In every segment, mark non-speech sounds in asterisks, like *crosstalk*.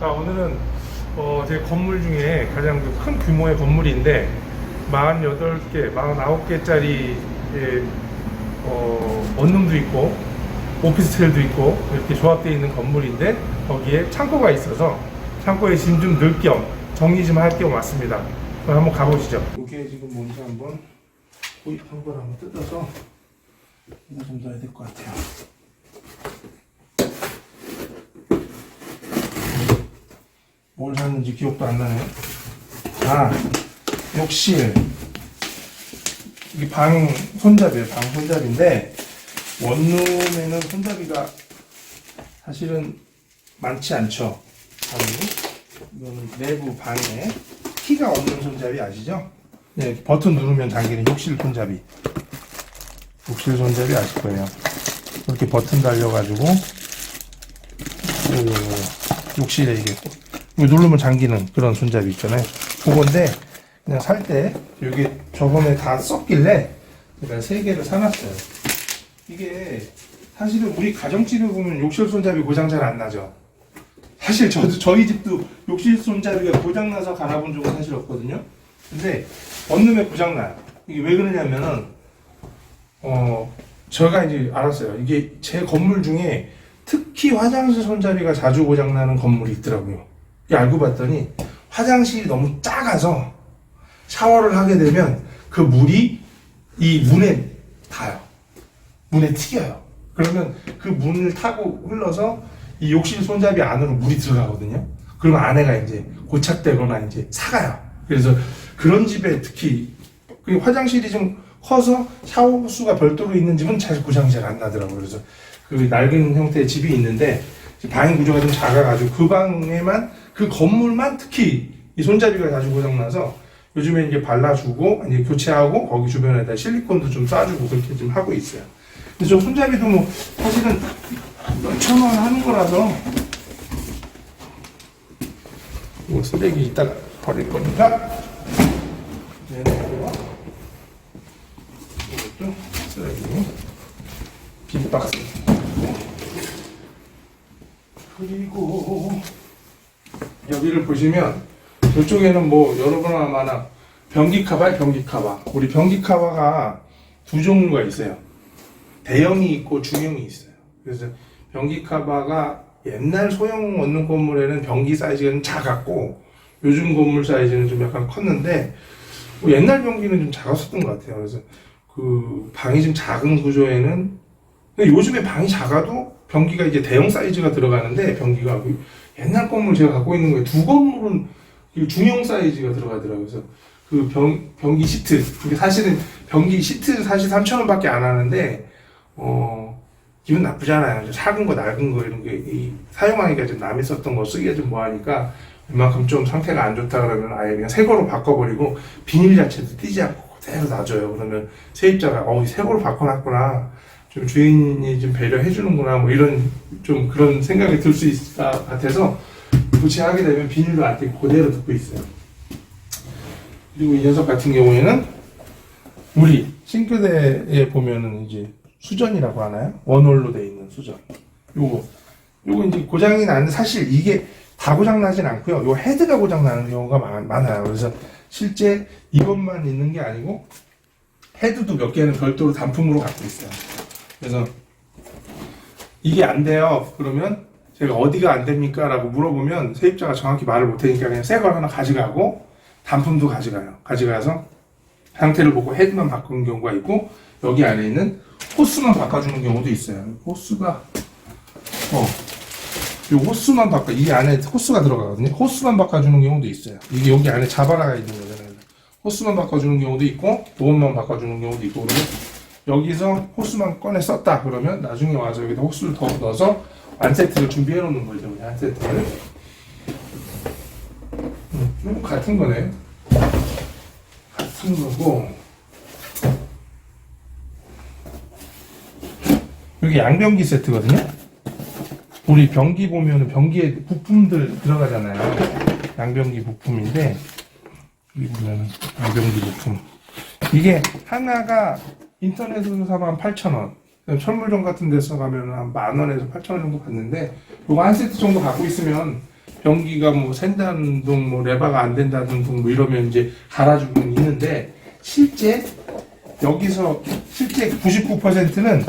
아, 오늘은 어, 제 건물 중에 가장 그큰 규모의 건물인데 48개, 49개짜리 어, 원룸도 있고 오피스텔도 있고 이렇게 조합되어 있는 건물인데 거기에 창고가 있어서 창고에 짐 좀 넣을 겸 정리 좀 할 겸 왔습니다. 그럼 한번 가보시죠. 이게 지금 먼저 한번 구입한 걸 한번 뜯어서 이거 좀 넣어야 될 것 같아요. 뭘 샀는지 기억도 안 나네. 아, 욕실. 이게 방 손잡이에요. 방 손잡이인데, 원룸에는 손잡이가 사실은 많지 않죠. 방이. 이거는 내부 방에 키가 없는 손잡이 아시죠? 네, 버튼 누르면 당기는 욕실 손잡이. 욕실 손잡이 아실 거예요. 이렇게 버튼 달려가지고, 그 욕실에 이게 누르면 잠기는 그런 손잡이 있잖아요. 그건데 그냥 살 때 여기 저번에 다 썼길래 제가 세 개를 사놨어요. 이게 사실은 우리 가정집에 보면 욕실 손잡이 고장 잘 안 나죠. 사실 저도 저희 집도 욕실 손잡이가 고장 나서 갈아본 적은 사실 없거든요. 근데 원룸에 고장 나요. 이게 왜 그러냐면은 어 제가 이제 알았어요. 이게 제 건물 중에 특히 화장실 손잡이가 자주 고장 나는 건물이 있더라고요. 알고 봤더니 화장실이 너무 작아서 샤워를 하게 되면 그 물이 이 문에 닿아요. 문에 튀겨요. 그러면 그 문을 타고 흘러서 이 욕실 손잡이 안으로 물이 들어가거든요. 그러면 안에가 이제 고착되거나 이제 사가요. 그래서 그런 집에 특히 그 화장실이 좀 커서 샤워 부스가 별도로 있는 집은 잘 고장이 잘 안 나더라고요. 그래서 그 낡은 형태의 집이 있는데 방 구조가 좀 작아가지고 그 방에만 그 건물만 특히 이 손잡이가 자주 고장나서 요즘에 이제 발라주고 이제 교체하고 거기 주변에다 실리콘도 좀 쏴주고 그렇게 좀 하고 있어요. 근데 저 손잡이도 뭐 사실은 몇천 원 하는 거라서 이거 쓰레기 이따가 버릴 거니까 내놓고 이것도 쓰레기. 빈박스. 그리고 여기를 보시면 이쪽에는 뭐 여러분 아마나 변기 카바, 변기 카바. 우리 변기 카바가 두 종류가 있어요. 대형이 있고 중형이 있어요. 그래서 변기 카바가 옛날 소형 원룸 건물에는 변기 사이즈가 좀 작았고 요즘 건물 사이즈는 좀 약간 컸는데 뭐 옛날 변기는 좀 작았었던 것 같아요. 그래서 그 방이 좀 작은 구조에는 요즘에 방이 작아도 변기가 이제 대형 사이즈가 들어가는데 변기가 그 옛날 건물 제가 갖고 있는 거에 두 건물은 이 중형 사이즈가 들어가더라고요. 그래서 그 변, 변기 시트, 그게 사실은 변기 시트 사실 3,000원밖에 안 하는데, 어, 기분 나쁘잖아요. 작은 거, 낡은 거, 이런 게, 이, 사용하기가 좀 남이 썼던 거 쓰기가 좀 뭐하니까, 웬만큼 좀 상태가 안 좋다 그러면 아예 그냥 새 거로 바꿔버리고, 비닐 자체도 띄지 않고 그대로 놔줘요. 그러면 세입자가, 어, 새 거로 바꿔놨구나. 좀 주인이 좀 배려해 주는구나. 뭐 이런, 좀 그런 생각이 들 수 있을 것 같아서, 교체하게 되면 비닐도 안 떼고 그대로 듣고 있어요. 그리고 이 녀석 같은 경우에는 우리 싱크대에 보면은 이제 수전이라고 하나요? 원홀로 돼 있는 수전. 요거 요거 이제 고장이 나는데 사실 이게 다 고장 나진 않고요. 요 헤드가 고장 나는 경우가 많, 많아요. 그래서 실제 이것만 있는 게 아니고 헤드도 몇 개는 별도로 단품으로 갖고 있어요. 그래서 이게 안 돼요. 그러면 제가 어디가 안 됩니까? 라고 물어보면 세입자가 정확히 말을 못하니까 그냥 새 걸 하나 가져가고 단품도 가져가요. 가져가서 상태를 보고 헤드만 바꾸는 경우가 있고 여기 안에 있는 호스만 바꿔주는 경우도 있어요. 호스가 어, 이 호스만 바꿔 이 안에 호스가 들어가거든요. 호스만 바꿔주는 경우도 있어요. 이게 여기 안에 자바라가 있는 거잖아요. 호스만 바꿔주는 경우도 있고 보험만 바꿔주는 경우도 있고 그러면 여기서 호스만 꺼내 썼다 그러면 나중에 와서 여기다 호스를 더 넣어서 한 세트를 준비해 놓는 거죠. 한 세트를. 음, 좀 같은 거네. 같은 거고. 여기 양변기 세트거든요. 우리 변기 보면은 변기에 부품들 들어가잖아요. 양변기 부품인데 여기 보면은 양변기 부품. 이게 하나가 인터넷으로 사면 한 8,000원. 철물점 같은 데서 가면 한 만 원에서 8천 원 정도 받는데 요거 한 세트 정도 갖고 있으면 변기가 뭐 샌다는 둥, 뭐 레바가 안 된다는 둥, 뭐 이러면 이제 갈아주고는 있는데 실제 여기서 실제 99%는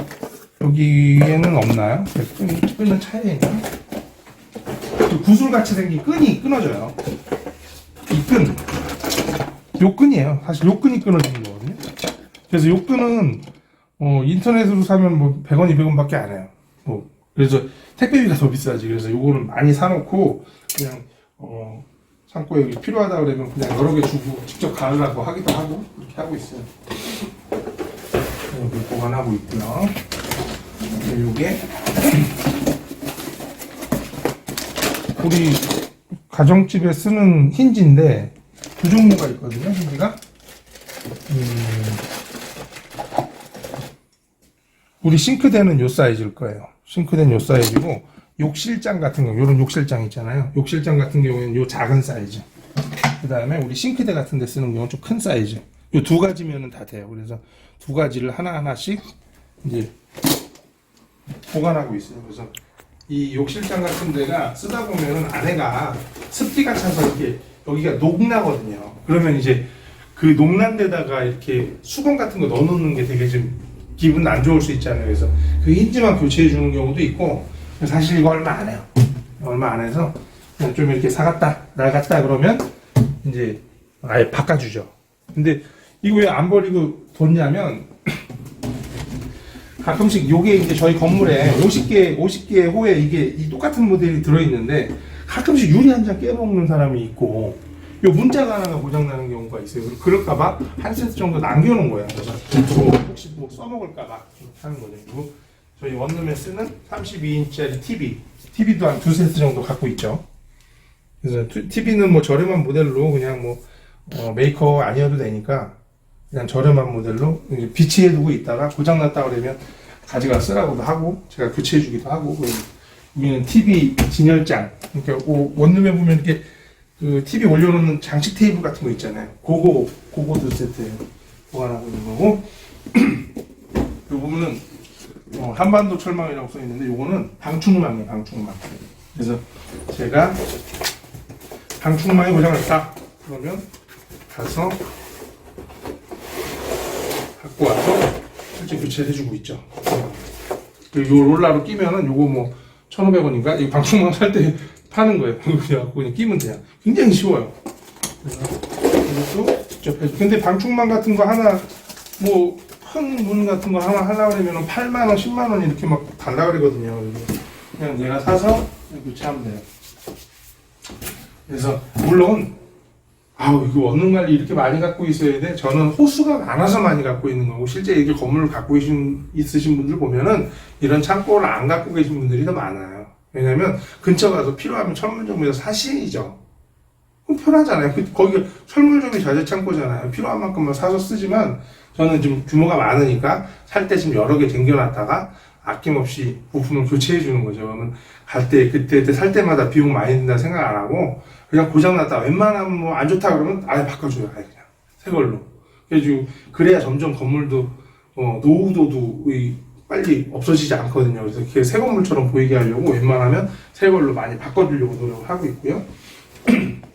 여기에는 없나요? 끈이 끈은 차에 있나? 그 구슬 같이 생긴 끈이 끊어져요. 이 끈, 요 끈이에요. 사실 요 끈이 끊어지는 거거든요. 그래서 요 끈은 어, 인터넷으로 사면 뭐 100원, 200원밖에 안 해요. 뭐 그래서 택배비가 더 비싸지. 그래서 요거는 많이 사놓고 그냥 어, 창고에 필요하다 그러면 그냥 여러 개 주고 직접 가르라고 하기도 하고 그렇게 하고 있어요. 여기 보관하고 있고요. 요게 우리 가정집에 쓰는 힌지인데 두 종류가 있거든요. 힌지가 음, 우리 싱크대는 요 사이즈일 거예요. 싱크대는 요 사이즈고 욕실장 같은 경우 요런 욕실장 있잖아요. 욕실장 같은 경우에는 요 작은 사이즈. 그 다음에 우리 싱크대 같은 데 쓰는 경우는 좀 큰 사이즈. 요 두 가지면은 다 돼요. 그래서 두 가지를 하나하나씩 이제 보관하고 있어요. 그래서 이 욕실장 같은 데가 쓰다 보면은 안에가 습기가 차서 이렇게 여기가 녹나거든요. 그러면 이제 그 녹난 데다가 이렇게 수건 같은 거 넣어놓는 게 되게 좀 기분 안 좋을 수 있잖아요. 그래서 그 힌지만 교체해 주는 경우도 있고 사실 이거 얼마 안 해요. 얼마 안 해서 그냥 좀 이렇게 사갔다 나갔다 그러면 이제 아예 바꿔주죠. 근데 이거 왜 안 버리고 뒀냐면 *clears throat* 가끔씩 요게 이제 저희 건물에 50개 50개 호에 이게 이 똑같은 모델이 들어있는데 가끔씩 유리 한 장 깨먹는 사람이 있고 요 문자가 하나가 고장나는 경우가 있어요. 그럴까봐 한 세트 정도 남겨놓은 거예요. 그래서 뭐 혹시 뭐 써먹을까봐 이렇게 하는 거죠. 그리고 저희 원룸에 쓰는 32인치짜리 TV, TV도 한 두 세트 정도 갖고 있죠. 그래서 TV는 뭐 저렴한 모델로 그냥 뭐 어, 메이커 아니어도 되니까 그냥 저렴한 모델로 비치해 두고 있다가 고장났다 그러면 가져가 쓰라고도 하고 제가 교체해 주기도 하고 여기는 TV 진열장 그러니까 오- 원룸에 보면 이렇게 그 TV 올려놓는 장식 테이블 같은 거 있잖아요. 그거 그거 두 세트 보관하고 있는 거고 이 *clears throat* 부분은 어, 한반도 철망이라고 써 있는데 요거는 방충망이에요. 방충망. 그래서 제가 방충망이 고장났다 그러면 가서 갖고 와서 실제 교체를 해주고 있죠. 그리고 요 롤라로 끼면은 요거 뭐 1,500원인가? 이 방충망 살 때 파는 거예요. *laughs* 그래갖고 그냥 끼면 돼요. 굉장히 쉬워요. 그래서 이것도 직접 해줘. 근데 방충망 같은 거 하나 뭐 큰 문 같은 거 하나 하려고 그러면 8만 원, 10만 원 이렇게 막 달라 그러거든요. 그냥 내가 사서 교체하면 돼요. 그래서 물론 아우 이거 원룸 관리 이렇게 많이 갖고 있어야 돼. 저는 호수가 많아서 많이 갖고 있는 거고 실제 이렇게 건물을 갖고 계신 있으신 분들 보면은 이런 창고를 안 갖고 계신 분들이 더 많아요. 왜냐면 근처 가서 필요하면 철물점에서 사시죠. 그럼 편하잖아요. 그- 거기가 철물점이 자재 창고잖아요. 필요한 만큼만 사서 쓰지만 저는 좀 규모가 많으니까 살 때 지금 여러 개 쟁겨놨다가 아낌없이 부품을 교체해 주는 거죠. 그러면 갈 때, 그때, 그때 살 때마다 비용 많이 든다 생각 안 하고 그냥 고장 났다. 웬만하면 뭐 안 좋다 그러면 아예 바꿔줘요. 아예 그냥. 새 걸로. 그래가지고 그래야 점점 건물도, 어, 노후도도 이 빨리 없어지지 않거든요. 그래서 그게 새 건물처럼 보이게 하려고 웬만하면 새 걸로 많이 바꿔주려고 노력을 하고 있고요. *clears throat*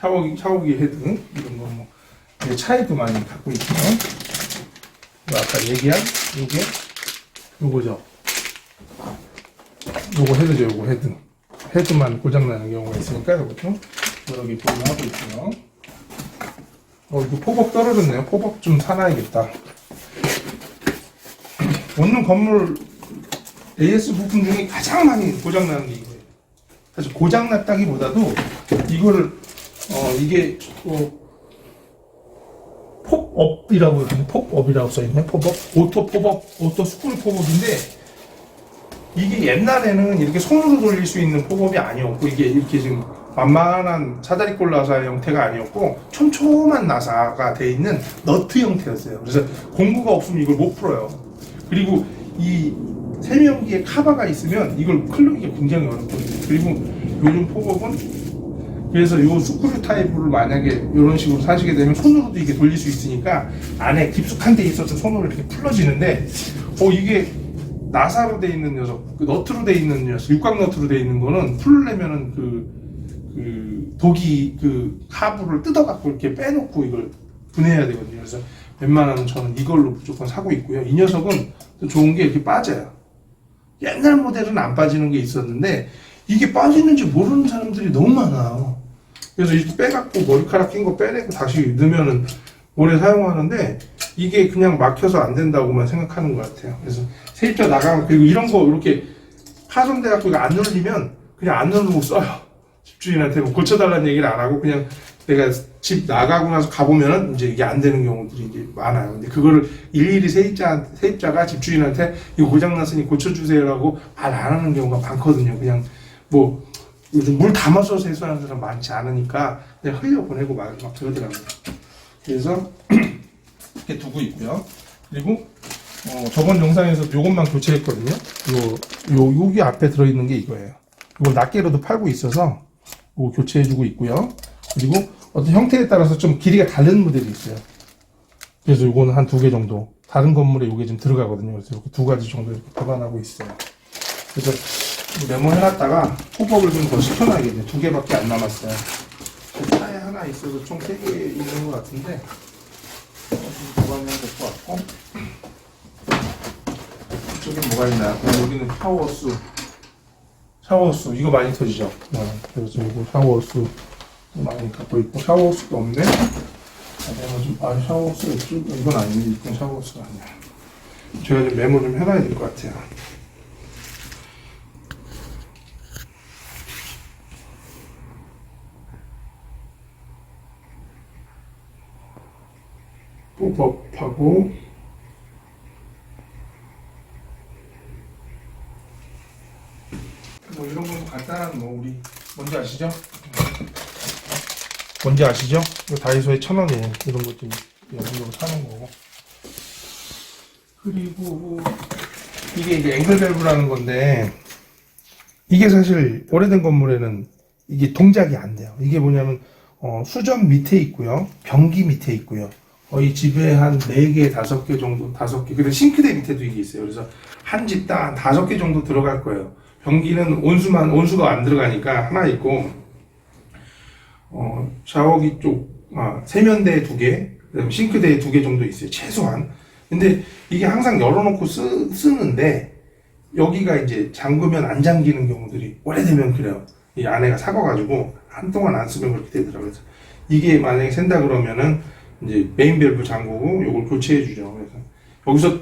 샤워기, 샤워기 헤드, 이런 거 뭐, 차에도 많이 갖고 있고요. 뭐 아까 얘기한 요게, 요거죠. 요거 헤드죠, 요거 헤드. 헤드만 고장나는 경우가 있으니까 이것도 여러 개 보유하고 있고요. 어, 이거 포복 떨어졌네요. 포복 좀 사놔야겠다. *clears throat* 원룸 건물 AS 부품 중에 가장 많이 고장나는 게 이거예요. 사실 고장났다기보다도 이거를, 어, 이게, 어, pop업이라고 그러네. pop업이라고 써있네. pop업. 오토 pop업, 오토 스쿨 pop업인데, 이게 옛날에는 이렇게 손으로 돌릴 수 있는 팝업이 아니었고 이게 이렇게 지금 만만한 사다리꼴 나사 형태가 아니었고 촘촘한 나사가 돼 있는 너트 형태였어요. 그래서 공구가 없으면 이걸 못 풀어요. 그리고 이 세면기에 카바가 있으면 이걸 클르기가 굉장히 어렵거든요. 그리고 요즘 팝업은 그래서 요 스크류 타입을 만약에 이런 식으로 사시게 되면 손으로도 이게 돌릴 수 있으니까 안에 깊숙한 데 있어서 손으로 이렇게 풀어지는데 어 이게 나사로 돼 있는 녀석, 그 너트로 돼 있는 녀석, 육각 너트로 돼 있는 거는 풀려면은 그, 그 독이 그 하부를 뜯어갖고 이렇게 빼놓고 이걸 분해해야 되거든요. 그래서 웬만하면 저는 이걸로 무조건 사고 있고요. 이 녀석은 또 좋은 게 이렇게 빠져요. 옛날 모델은 안 빠지는 게 있었는데 이게 빠지는지 모르는 사람들이 너무 많아요. 그래서 이렇게 빼갖고 머리카락 낀 거 빼내고 다시 넣으면은 오래 사용하는데 이게 그냥 막혀서 안 된다고만 생각하는 것 같아요. 그래서 세입자 나가면 그리고 이런 거 이렇게 파손돼 갖고 이거 안 눌리면 그냥 안 누르고 써요. 집주인한테 뭐 고쳐달라는 얘기를 안 하고 그냥 내가 집 나가고 나서 가보면은 이제 이게 안 되는 경우들이 이제 많아요. 근데 그거를 일일이 세입자 세입자가 집주인한테 이거 고장 났으니 고쳐주세요라고 말 안 하는 경우가 많거든요. 그냥 뭐 요즘 물 담아서 세수하는 사람 많지 않으니까 그냥 흘려 보내고 막, 막 그러더라고요. 그래서 *clears throat* 이렇게 두고 있고요. 그리고 어, 저번 영상에서 요것만 교체했거든요. 요, 요, 여기 앞에 들어있는 게 이거예요. 이걸 낱개로도 팔고 있어서 이거 교체해주고 있고요. 그리고 어떤 형태에 따라서 좀 길이가 다른 모델이 있어요. 그래서 요거는 한 두 개 정도. 다른 건물에 요게 좀 들어가거든요. 그래서 이렇게 두 가지 정도 이렇게 보관하고 있어요. 그래서 메모해놨다가 호법을 좀 더 시켜놔야겠네요. 두 개밖에 안 남았어요. 차에 하나 있어서 총 세 개 있는 것 같은데. 좀 보관해야 될 것 같고. 이쪽에 뭐가 있나요? 어, 여기는 샤워수. 샤워수. 이거 많이 터지죠? 어, 그래서 이거 샤워수 많이 갖고 있고. 샤워수도 없네. 아, 좀, 아 샤워수 이건 아닌데 이건 샤워수가 아니야. 제가 좀 메모 좀 해놔야 될 것 같아요 뽀법하고 뭐 이런 건 간단한 뭐 우리 뭔지 아시죠? 뭔지 아시죠? 이거 다이소에 천 원이에요. 이런 것좀 연금으로 사는 거고. 그리고 이게 이제 앵글밸브라는 건데 이게 사실 오래된 건물에는 이게 동작이 안 돼요. 이게 뭐냐면 어, 수전 밑에 있고요, 변기 밑에 있고요. 거의 집에 한 4개, 5개 정도, 5개. 그리고 싱크대 밑에도 이게 있어요. 그래서 한 집당 한 5개 정도 들어갈 거예요. 변기는 온수만, 온수가 안 들어가니까 하나 있고, 어, 샤워기 쪽, 아, 세면대 두 개, 그다음에 싱크대 두개 정도 있어요. 최소한. 근데 이게 항상 열어놓고 쓰, 쓰는데, 여기가 이제 잠그면 안 잠기는 경우들이 오래되면 그래요. 이 안에가 삭아가지고 한동안 안 쓰면 그렇게 되더라고요. 이게 만약에 샌다 그러면은 이제 메인 밸브 잠그고 요걸 교체해 주죠. 그래서 여기서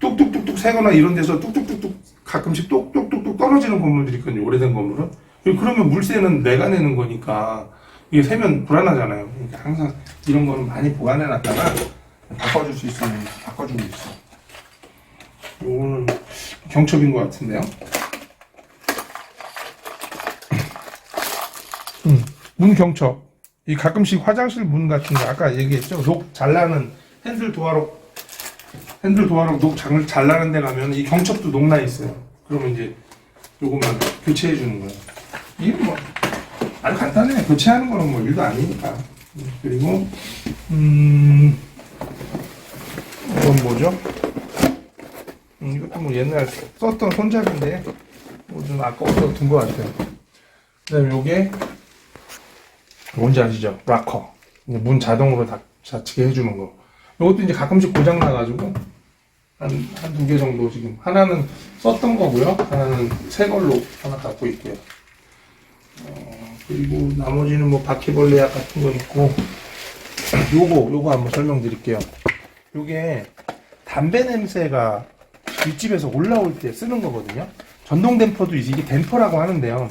뚝뚝뚝뚝 새거나 이런 데서 뚝뚝뚝뚝 가끔씩 똑똑똑똑 떨어지는 건물들이 있거든요. 오래된 건물은. 그러면 물세는 내가 내는 거니까 이게 세면 불안하잖아요. 그러니까 항상 이런 거는 많이 보관해 놨다가 바꿔줄 수 있으면 바꿔주고 있어. 요거는 경첩인 것 같은데요. 음, 문 경첩. 이 가끔씩 화장실 문 같은 거 아까 얘기했죠. 녹 잘나는 핸들 도화로 핸들 도화로 녹 잘, 잘나는 데 가면 이 경첩도 녹나 있어요. 그러면 이제 요거만 교체해 주는 거예요. 이게 뭐 아주 간단해. 교체하는 거는 뭐 일도 아니니까. 음, 그리고 음 이건 뭐죠? 음, 이것도 뭐 옛날 썼던 손잡이인데 뭐 좀 아까워서 둔 것 같아요. 그다음에 요게 뭔지 아시죠? 락커. 이제 문 자동으로 닫, 닫히게 해주는 거. 이것도 이제 가끔씩 고장 나가지고 한 한 두 개 정도 지금 하나는 썼던 거고요. 하나는 새 걸로 하나 갖고 있고요. 어, 그리고 나머지는 뭐 바퀴벌레 약 같은 거 있고 *clears throat* 요거 요거 한번 설명드릴게요. 요게 담배 냄새가 윗집에서 올라올 때 쓰는 거거든요. 전동 댐퍼도 있- 이게 댐퍼라고 하는데요.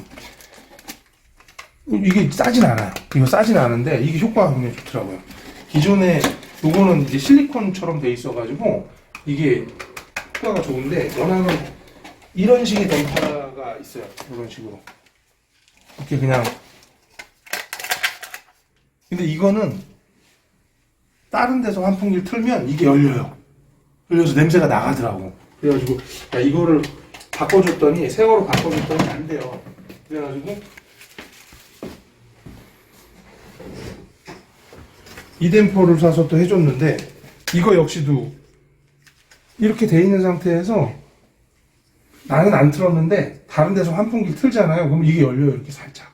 이게 싸진 않아요. 이거 싸진 않은데 이게 효과가 굉장히 좋더라고요. 기존에 요거는 이제 실리콘처럼 돼 있어가지고 이게 효과가 좋은데 원하는 이런 식의 댐퍼가 있어요. 이런 식으로 이렇게 그냥 근데 이거는 다른 데서 환풍기를 틀면 이게 열려요. 열려서 냄새가 나가더라고. 그래가지고 야 이거를 바꿔줬더니 세월호 바꿔줬더니 안 돼요. 그래가지고 이 댐퍼를 사서 또 해줬는데 이거 역시도 이렇게 돼 있는 상태에서 나는 안 틀었는데 다른 데서 환풍기 틀잖아요. 그럼 이게 열려요 이렇게 살짝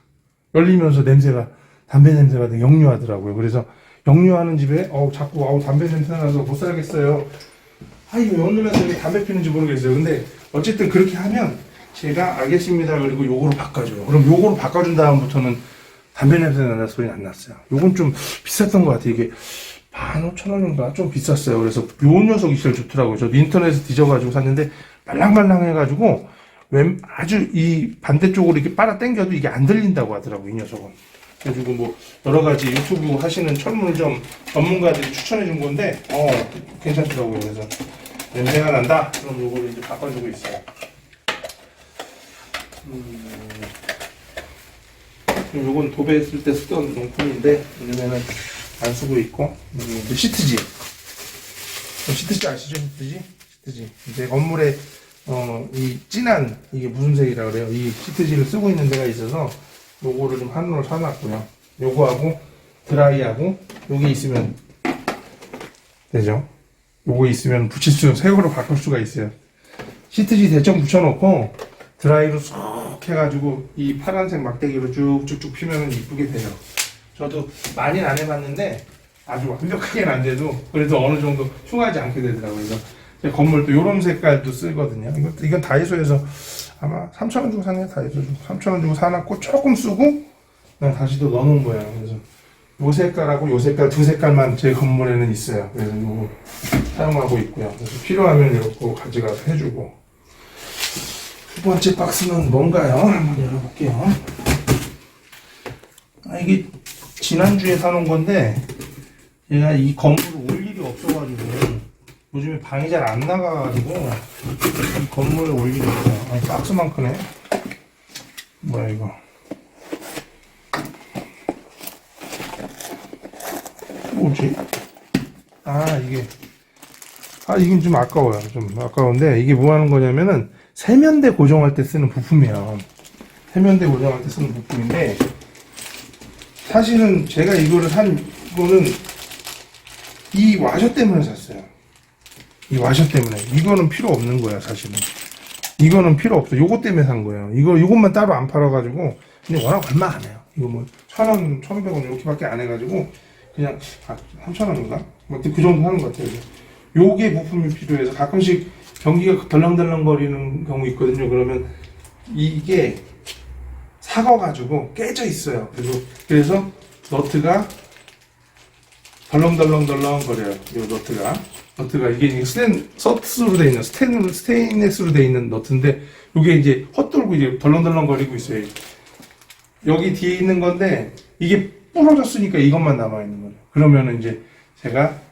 열리면서 냄새가 담배 냄새가 되게 역류하더라고요. 그래서 역류하는 집에 어 자꾸 아우 담배 냄새 나서 못 살겠어요. 아 이거 열리면서 이게 담배 피는지 모르겠어요. 근데 어쨌든 그렇게 하면 제가 알겠습니다. 그리고 요거로 바꿔줘요. 그럼 요거로 바꿔준 다음부터는 담배 냄새 나는 소리 안 났어요. 요건 좀 비쌌던 것 같아요. 이게 만 오천 원인가 좀 비쌌어요. 그래서 요 녀석이 제일 좋더라고요. 저도 인터넷에 뒤져가지고 샀는데 말랑말랑해가지고 왼 아주 이 반대쪽으로 이렇게 빨아 당겨도 이게 안 들린다고 하더라고 이 녀석은. 그래가지고 뭐 여러 가지 유튜브 하시는 철물점 전문가들이 추천해 준 건데 어 괜찮더라고요. 그래서 냄새가 난다. 그럼 요거를 이제 바꿔주고 있어요. 음, 요건 도배했을 때 쓰던 용품인데 요즘에는 안 쓰고 있고 음, 시트지. 시트지 아시죠? 시트지? 시트지. 이제 건물에 어, 이 진한 이게 무슨 색이라 그래요? 이 시트지를 쓰고 있는 데가 있어서 요거를 좀 한으로 사놨고요. 요거하고 드라이하고 요게 있으면 되죠. 요거 있으면 붙일 수 새거로 바꿀 수가 있어요. 시트지 대충 붙여놓고 드라이로 쏙 해가지고 이 파란색 막대기로 쭉쭉쭉 피면은 이쁘게 돼요. 저도 많이는 안 해봤는데 아주 완벽하게는 안 돼도 그래도 어느 정도 흉하지 않게 되더라고요. 건물도 이런 색깔도 쓰거든요. 이건, 이건 다이소에서 아마 3,000원 주고 샀네요. 다이소 주고 3,000원 주고 사놨고 조금 쓰고 다시 또 넣어놓은 거예요. 그래서 요 색깔하고 요 색깔 두 색깔만 제 건물에는 있어요. 그래서 이거 사용하고 있고요. 그래서 필요하면 이렇게 가져가서 해주고 두 번째 박스는 뭔가요? 한번 열어볼게요. 아, 이게 지난주에 사놓은 건데, 제가 이 건물을 올 일이 없어가지고, 요즘에 방이 잘 안 나가가지고, 이 건물을 올 일이 없어요. 아니, 박스만 크네. 뭐야, 이거. 뭐지? 아, 이게. 아, 이건 좀 아까워요. 좀 아까운데, 이게 뭐 하는 거냐면은, 세면대 고정할 때 쓰는 부품이에요. 세면대 고정할 때 쓰는 부품인데, 사실은 제가 이거를 산 거는 이 와셔 때문에 샀어요. 이 와셔 때문에. 이거는 필요 없는 거야, 사실은. 이거는 필요 없어. 요거 때문에 산 거예요. 이거, 요것만 따로 안 팔아가지고, 근데 워낙 얼마 안 해요. 이거 뭐, 천 원, 천오백 원 이렇게밖에 안 해가지고, 그냥, 아, 삼천 원인가? 뭐, 그 정도 하는 것 같아요. 요게 부품이 필요해서 가끔씩 전기가 덜렁덜렁 거리는 경우 있거든요. 그러면 이게 사가가지고 깨져 있어요. 그리고 그래서 너트가 덜렁덜렁덜렁 거려요. 이 너트가 너트가 이게 스텐 서스로 돼 있는 스테인 스테인레스로 돼 있는 너트인데 이게 이제 헛돌고 이제 덜렁덜렁 거리고 있어요. 여기 뒤에 있는 건데 이게 부러졌으니까 이것만 남아 있는 거예요. 그러면은 이제 제가 그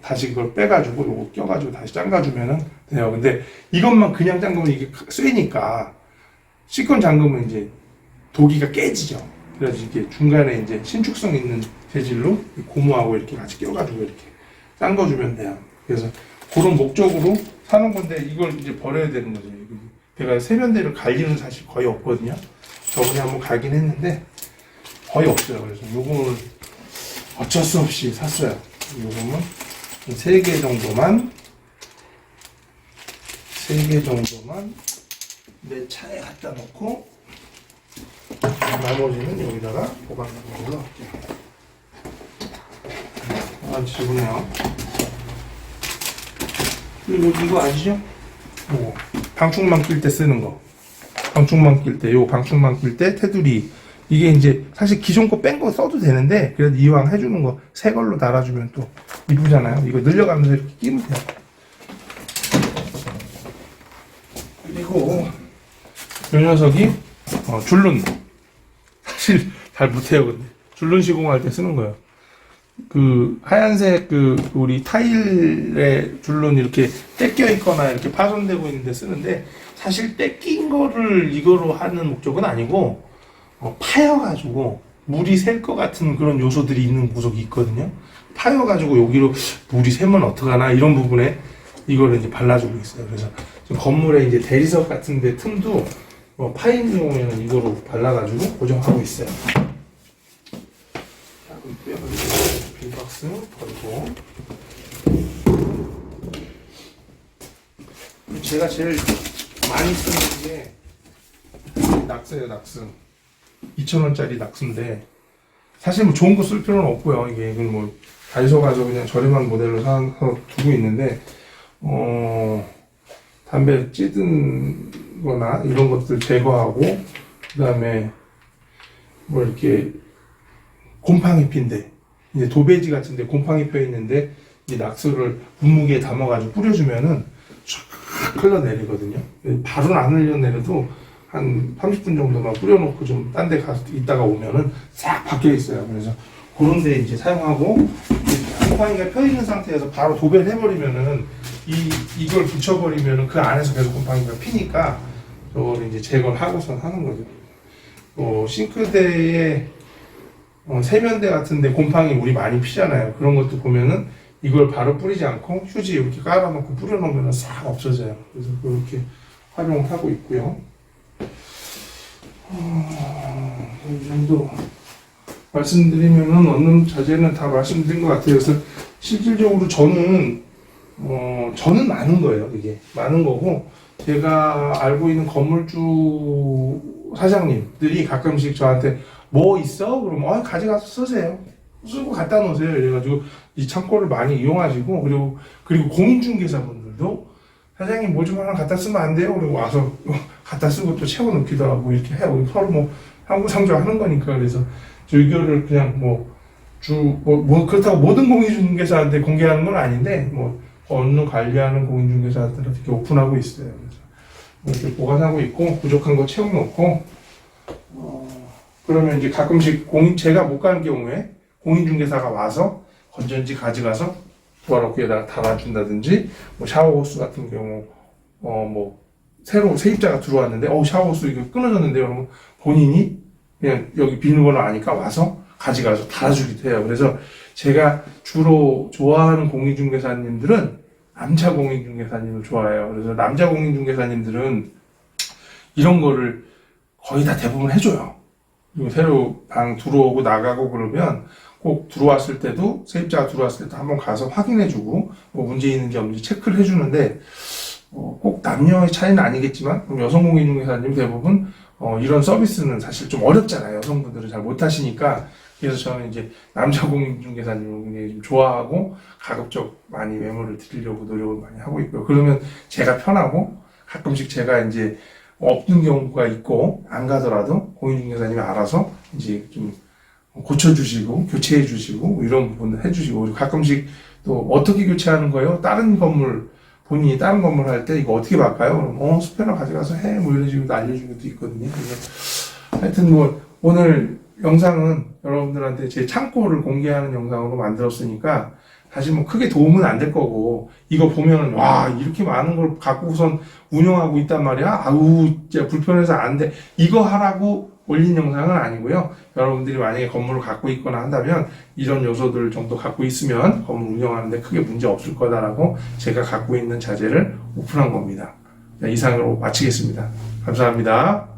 다시 그걸 빼가지고 요거 껴가지고 다시 잠가주면은 돼요. 근데 이것만 그냥 잠그면 이게 쇠니까 시건 잠그면 이제 도기가 깨지죠. 그래서 이게 중간에 이제 신축성 있는 재질로 고무하고 이렇게 같이 껴가지고 이렇게 잠궈주면 돼요. 그래서 그런 목적으로 사는 건데 이걸 이제 버려야 되는 거죠. 제가 세면대를 갈 일은 사실 거의 없거든요. 저번에 한번 가긴 했는데 거의 없어요. 그래서 요거를 어쩔 수 없이 샀어요. 요거는 세개 정도만 세개 정도만 내 차에 갖다 놓고 나머지는 여기다가 보관하고 올라갈게요. 아 지구네요. 그리고 이거 아시죠? 요거 방충망 낄 때 쓰는 거. 방충망 낄 때, 요 방충망 낄 때 테두리 이게 이제 사실 기존 거 뺀 거 써도 되는데 그래도 이왕 해주는 거 새 걸로 달아주면 또 이쁘잖아요. 이거 늘려가면서 이렇게 끼면 돼요. 그리고 이 녀석이 어, 줄눈 사실 잘 못해요 근데 줄눈 시공할 때 쓰는 거예요. 그 하얀색 그 우리 타일에 줄눈 이렇게 떼껴 있거나 이렇게 파손되고 있는데 쓰는데 사실 떼낀 거를 이거로 하는 목적은 아니고 어, 파여가지고 물이 셀 것 같은 그런 요소들이 있는 구석이 있거든요. 파여가지고 여기로 물이 새면 어떡하나 이런 부분에 이거를 이제 발라주고 있어요. 그래서 건물에 이제 대리석 같은데 틈도 어, 파이는 경우에는 이거로 발라가지고 고정하고 있어요. 자, 그럼 빼버리고 빈박스 버리고 제가 제일 많이 쓰는 게 낙서예요, 낙서. 2,000원짜리 낙서인데 사실 뭐 좋은 거 쓸 필요는 없고요. 이게 이건 뭐 다이소 가서 그냥 저렴한 모델로 사서 두고 있는데 어 담배 찌든 거나 이런 것들 제거하고 그다음에 뭐 이렇게 곰팡이 핀데 이제 도배지 같은데 곰팡이 펴 있는데 이 낙서를 분무기에 담아가지고 뿌려주면은 쫙 흘러내리거든요. 바로는 안 흘러내려도 한 30분 정도만 뿌려놓고 좀 딴 데 가서 있다가 오면은 싹 바뀌어 있어요. 그래서 그런 데 이제 사용하고 이 곰팡이가 펴 있는 상태에서 바로 도배를 해버리면은 이, 이걸 붙여버리면은 그 안에서 계속 곰팡이가 피니까 저거를 이제 제거를 하고선 하는 거죠. 어, 싱크대에 어, 세면대 같은데 곰팡이 물이 많이 피잖아요. 그런 것도 보면은 이걸 바로 뿌리지 않고 휴지 이렇게 깔아놓고 뿌려놓으면 싹 없어져요. 그래서 그렇게 활용하고 있고요. 어, 이 정도 말씀드리면은 얻는 자재는 다 말씀드린 것 같아요. 그래서 실질적으로 저는 어 저는 많은 거예요. 이게 많은 거고 제가 알고 있는 건물주 사장님들이 가끔씩 저한테 뭐 있어? 그러면 어, 가져가서 쓰세요. 쓰고 갖다 놓으세요. 이래가지고 이 창고를 많이 이용하시고 그리고 그리고 공인중개사분들도 사장님 뭐 좀 하나 갖다 쓰면 안 돼요? 그리고 와서 갖다 쓰고 또 채워 넣기도 하고 이렇게 해요. 서로 뭐 상부상조 하는 거니까 그래서 저 의견을 그냥 뭐 주 뭐 뭐 그렇다고 모든 공인중개사한테 공개하는 건 아닌데 뭐 어느 관리하는 공인중개사한테는 이렇게 오픈하고 있어요. 그래서 이렇게 보관하고 있고 부족한 거 채워놓고 어, 그러면 이제 가끔씩 공인 제가 못 가는 경우에 공인중개사가 와서 건전지 가져가서 부화로크에다가 달아준다든지 뭐 샤워호스 같은 경우 어 뭐 새로 세입자가 들어왔는데 어 샤워호스 이거 끊어졌는데 그러면 본인이 그냥 여기 비밀번호 아니까 와서 가져가서 달아주기도 해요. 그래서 제가 주로 좋아하는 공인중개사님들은 남자 공인중개사님을 좋아해요. 그래서 남자 공인중개사님들은 이런 거를 거의 다 대부분 해줘요. 그리고 새로 방 들어오고 나가고 그러면 꼭 들어왔을 때도 세입자가 들어왔을 때도 한번 가서 확인해주고 뭐 문제 있는지 없는지 체크를 해주는데 어, 꼭 남녀의 차이는 아니겠지만 여성 공인중개사님 대부분 어, 이런 서비스는 사실 좀 어렵잖아요. 여성분들은 잘 못하시니까 그래서 저는 이제 남자 공인중개사님을 굉장히 좀 좋아하고 가급적 많이 메모를 드리려고 노력을 많이 하고 있고요. 그러면 제가 편하고 가끔씩 제가 이제 없는 경우가 있고 안 가더라도 공인중개사님이 알아서 이제 좀 고쳐주시고 교체해 주시고 뭐 이런 부분을 해주시고 가끔씩 또 어떻게 교체하는 거예요? 다른 건물 본인이 다른 건물 할 때 이거 어떻게 바꿔요? 그럼 어 스패너 가져가서 해 뭐 이런 식으로 알려준 것도 있거든요. 하여튼 뭐 오늘 영상은 여러분들한테 제 창고를 공개하는 영상으로 만들었으니까 사실 뭐 크게 도움은 안 될 거고 이거 보면은 와 이렇게 많은 걸 갖고선 운영하고 있단 말이야 아우 진짜 불편해서 안 돼 이거 하라고 올린 영상은 아니고요. 여러분들이 만약에 건물을 갖고 있거나 한다면 이런 요소들 정도 갖고 있으면 건물 운영하는데 크게 문제 없을 거다라고 제가 갖고 있는 자재를 오픈한 겁니다. 자, 이상으로 마치겠습니다. 감사합니다.